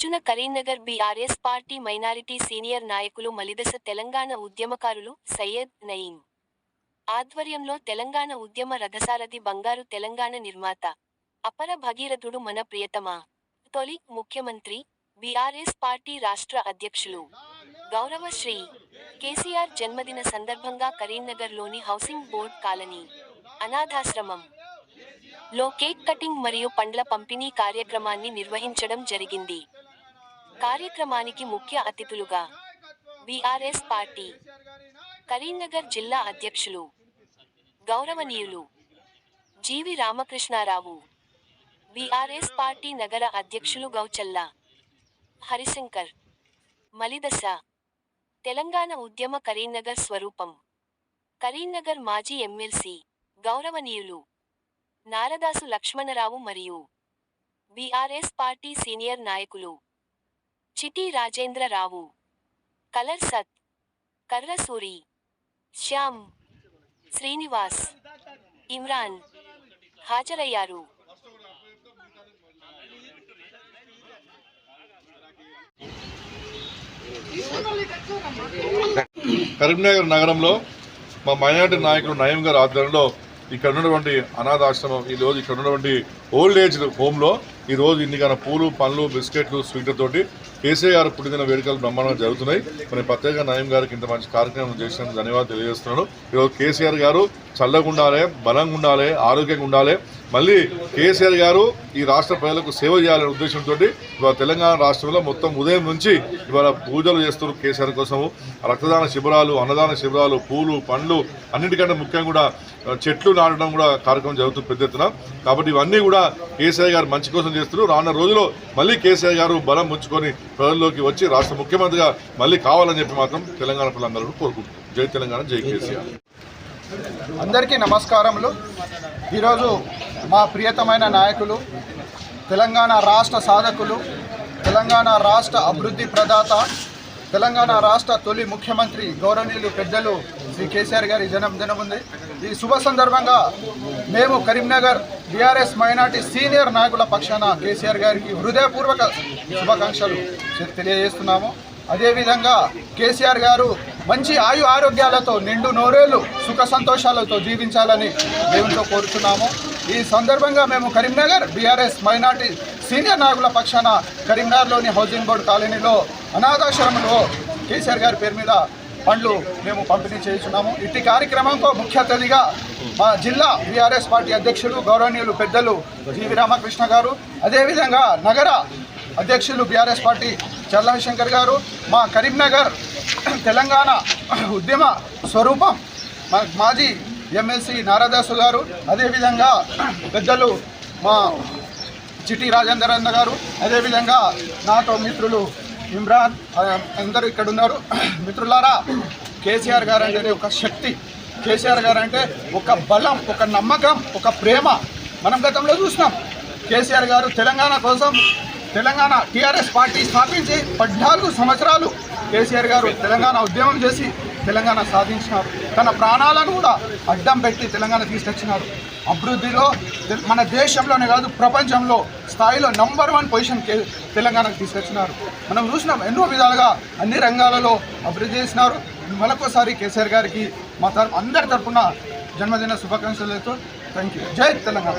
రోజున Karimnagar BRS party minority senior నాయకులు మలిదశ తెలంగాణ ఉద్యమకారులు సయ్యద్ నయీం. ఆధ్వర్యంలో తెలంగాణ ఉద్యమ రథసారథి బంగారు తెలంగాణ నిర్మాత అపర భగీరథుడు మన ప్రియతమా తొలి ముఖ్యమంత్రి బీఆర్ఎస్ పార్టీ రాష్ట్ర అధ్యక్షులు గౌరవ శ్రీ కేసీఆర్ జన్మదిన సందర్భంగా కరీంనగర్లోని హౌసింగ్ బోర్డ్ కాలనీ అనాథాశ్రమం లో కేక్ కటింగ్ మరియు పండ్ల పంపిణీ కార్యక్రమాన్ని నిర్వహించడం జరిగింది. కార్యక్రమానికి ముఖ్య అతిథులుగా బీఆర్ఎస్ పార్టీ కరీంనగర్ జిల్లా అధ్యక్షులు గౌరవనీయులు జీవి రామకృష్ణారావు బీఆర్ఎస్ పార్టీ నగర అధ్యక్షులు గౌచల్లా హరిశంకర్ మలిదశ తెలంగాణ ఉద్యమ కరీంనగర్ స్వరూపం కరీంనగర్ మాజీ ఎమ్మెల్సీ గౌరవనీయులు నారదాసు లక్ష్మణరావు మరియు బీఆర్ఎస్ పార్టీ సీనియర్ నాయకులు చిటి రాజేంద్రరావు. కలర్ సత్ కర్రసూరి శ్యామ్ శ్రీనివాస్ ఇమ్రాన్ హాజరయ్యారు. కరీంనగర్ నగరంలో మా మైనార్టీ నాయకుడు నయం గారి ఆధ్వర్యంలో ఇక్కడ ఉన్నటువంటి అనాథాశ్రమం ఈ రోజు ఇక్కడ ఉన్నటువంటి ఓల్డ్ ఏజ్ హోమ్లో ఈరోజు రోజు పూలు పండ్లు బిస్కెట్లు స్వీట్లతోటి కేసీఆర్ గారు పుట్టిన వేడుకలు బ్రహ్మాండంగా జరుగుతున్నాయి. మరి ప్రత్యేక నయం గారికి ఇంత మంచి కార్యక్రమం చేసినందుకు ధన్యవాదాలు తెలియజేస్తున్నాను. ఈరోజు కేసీఆర్ గారు చల్లగా ఉండాలి బలంగా ఉండాలి ఆరోగ్యంగా ఉండాలి. మళ్ళీ కేసీఆర్ గారు ఈ రాష్ట్ర ప్రజలకు సేవ చేయాలనే ఉద్దేశంతో ఇవాళ తెలంగాణ రాష్ట్రంలో మొత్తం ఉదయం నుంచి ఇవాళ పూజలు చేస్తున్నారు కేసీఆర్ కోసము. రక్తదాన శిబిరాలు అన్నదాన శిబిరాలు పూలు పండ్లు అన్నిటికంటే ముఖ్యంగా కూడా చెట్లు నాటడం కూడా కార్యక్రమం జరుగుతుంది పెద్ద ఎత్తున. కాబట్టి ఇవన్నీ కూడా కేసీఆర్ గారు మంచి కోసం చేస్తున్నారు. రానున్న రోజుల్లో మళ్ళీ కేసీఆర్ గారు బలం ఉంచుకొని ప్రజల్లోకి వచ్చి రాష్ట్ర ముఖ్యమంత్రిగా మళ్ళీ కావాలని చెప్పి మాత్రం తెలంగాణ ప్రజలందరూ కోరుకుంటున్నారు. జై తెలంగాణ జై కేసీఆర్. అందరికీ నమస్కారములు. ఈరోజు మా ప్రియతమైన నాయకులు తెలంగాణ రాష్ట్ర సాధకులు తెలంగాణ రాష్ట్ర అభివృద్ధి ప్రదాత తెలంగాణ రాష్ట్ర తొలి ముఖ్యమంత్రి గౌరవనీయులు పెద్దలు శ్రీ కేసీఆర్ గారి జన్మదినం ఉంది ఈ శుభ సందర్భంగా మేము కరీంనగర్ బీఆర్ఎస్ మైనార్టీ సీనియర్ నాయకుల పక్షాన కేసీఆర్ గారికి హృదయపూర్వక శుభాకాంక్షలు తెలియజేస్తున్నాము. అదేవిధంగా కేసీఆర్ గారు మంచి ఆయు ఆరోగ్యాలతో నిండు నోరేళ్ళు సుఖ సంతోషాలతో జీవించాలని దేవునితో కోరుతున్నాము ఈ సందర్భంగా మేము కరీంనగర్ బీఆర్ఎస్ మైనార్టీ సీనియర్ నాయకుల పక్షాన కరీంనగర్లోని హౌసింగ్ బోర్డు కాలనీలో అనాథాశ్రమంలో కేసీఆర్ గారి పేరు మీద పండ్లు మేము పంపిణీ చేస్తున్నాము. ఇట్టి కార్యక్రమంతో ముఖ్య అతిథిగా మా జిల్లా బీఆర్ఎస్ పార్టీ అధ్యక్షులు గౌరవనీయులు పెద్దలు జీవి రామకృష్ణ గారు అదేవిధంగా నగర అధ్యక్షులు బీఆర్ఎస్ పార్టీ చర్లశంకర్ గారు మా కరీంనగర్ తెలంగాణ ఉద్యమ స్వరూపం. మా మాజీ ఎమ్మెల్సీ నారాదాసు గారు అదేవిధంగా పెద్దలు మా చిటి రాజేందర్ అన్న గారు అదేవిధంగా నాతో మిత్రులు ఇమ్రాన్ అందరూ ఇక్కడ ఉన్నారు మిత్రులారా కేసీఆర్ గారు అంటే ఒక శక్తి. కేసీఆర్ గారు అంటే ఒక బలం ఒక నమ్మకం ఒక ప్రేమ. మనం గతంలో చూసినాం. కేసీఆర్ గారు తెలంగాణ కోసం తెలంగాణ టీఆర్ఎస్ పార్టీ స్థాపించి పద్నాలుగు సంవత్సరాలు కేసీఆర్ గారు తెలంగాణ ఉద్యమం చేసి తెలంగాణ సాధించినారు. తన ప్రాణాలను కూడా అడ్డం పెట్టి తెలంగాణ తీసుకొచ్చినారు. అభివృద్ధిలో మన దేశంలోనే కాదు ప్రపంచంలో స్థాయిలో నంబర్ వన్ పొజిషన్ కే తెలంగాణకు తీసుకొచ్చినారు. మనం చూసినాం ఎన్నో విధాలుగా అన్ని రంగాలలో అభివృద్ధి చేసినారు. మరొకసారి కేసీఆర్ గారికి మా తరపు అందరి తరఫున జన్మదిన శుభాకాంక్షలతో థ్యాంక్ యూ జై తెలంగాణ.